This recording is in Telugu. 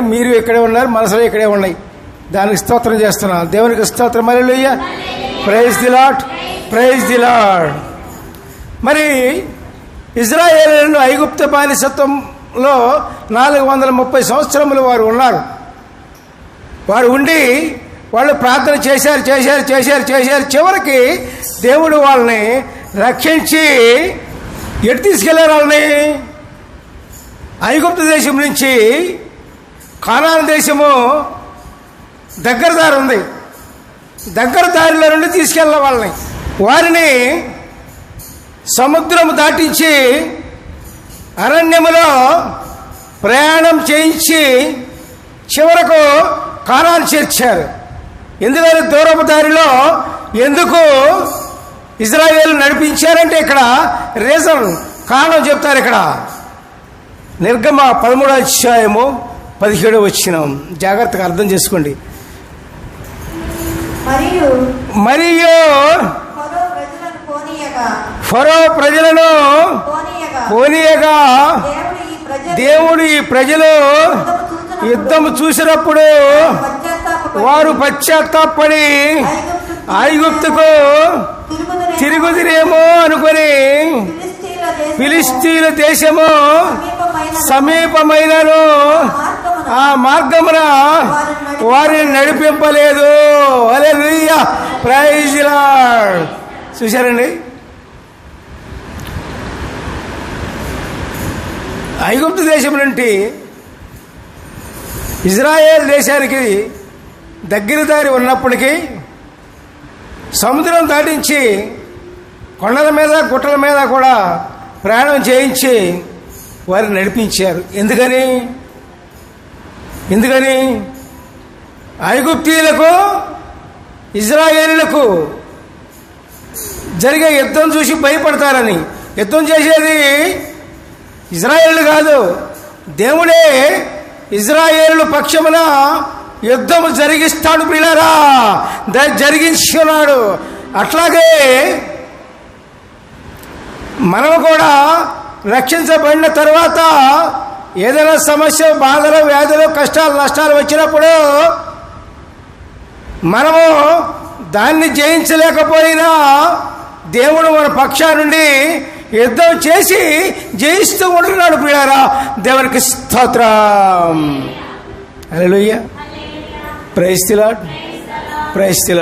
మీరు ఇక్కడే ఉన్నారు మనసులో ఇక్కడే ఉన్నాయి. దానికి స్తోత్రం చేస్తున్నాను. దేవునికి స్తోత్రం. మరి praise the Lord praise the Lord మరి ఇజ్రాయేల్ ఐగుప్త బానిసత్వంలో నాలుగు వందల ముప్పై సంవత్సరములు వారు ఉన్నారు. వారు ఉండి వాళ్ళు ప్రార్థన చేశారు చేశారు చేశారు చేశారు. చివరికి దేవుడు వాళ్ళని రక్షించి ఎటు తీసుకెళ్ళారు వాళ్ళని? ఐగుప్త దేశం నుంచి కానాన దేశము దగ్గర దారి ఉంది. దగ్గర దారిలో నుండి తీసుకెళ్ళిన వాళ్ళని. వారిని సముద్రం దాటించి అరణ్యములో ప్రయాణం చేయించి చివరకు కానాన్ని చేర్చారు. ఎందుకని దూరపు దారిలో ఎందుకు ఇజ్రాయేల్ నడిపించారంటే ఇక్కడ రీజన్ కారణం చెప్తారు ఇక్కడ. నిర్గమ పదమూడో అధ్యాయము పదిహేడు వచ్చిన జాగ్రత్తగా అర్థం చేసుకోండి. మరియు ఫరో ప్రజలను పోనీయగా. దేవుడు ఈ ప్రజలు యుద్ధం చూసినప్పుడు వారు పశ్చాత్తాపడి ఐగుప్తుకు తిరుగుదురే తిరుగుదిరేమో అనుకొని ఫిలిస్తీన్ దేశము సమీపమైన సమీపమైనను ఆ మార్గమున వారిని నడిపింపలేదు. అలే ప్రైజ్ లార్డ్. చూశారండి? ఐగుప్తు దేశం నుండి ఇజ్రాయేల్ దేశానికి దగ్గర దారి ఉన్నప్పటికీ సముద్రం దాటించి కొండల మీద గుట్టల మీద కూడా ప్రయాణం చేయించి వారిని నడిపించారు. ఎందుకని? ఎందుకని? ఐగుప్తీయులకు ఇజ్రాయేలులకు జరిగే యుద్ధం చూసి భయపడతారని. యుద్ధం చేసేది ఇజ్రాయేల్ కాదు. దేవుడే ఇజ్రాయేలు పక్షమున యుద్ధము జరిగిస్తాడు పిల్లరా ద- జరిగించుకున్నాడు. అట్లాగే మనము కూడా రక్షించబడిన తర్వాత ఏదైనా సమస్య బాధలు వ్యాధులు కష్టాలు నష్టాలు వచ్చినప్పుడు మనము దాన్ని జయించలేకపోయినా దేవుడు మన పక్షా నుండి యుద్ధం చేసి జయిస్తూ ఉంటున్నాడు ప్రియారా దేవునికి స్తోత్రం. హల్లెలూయా. Praise the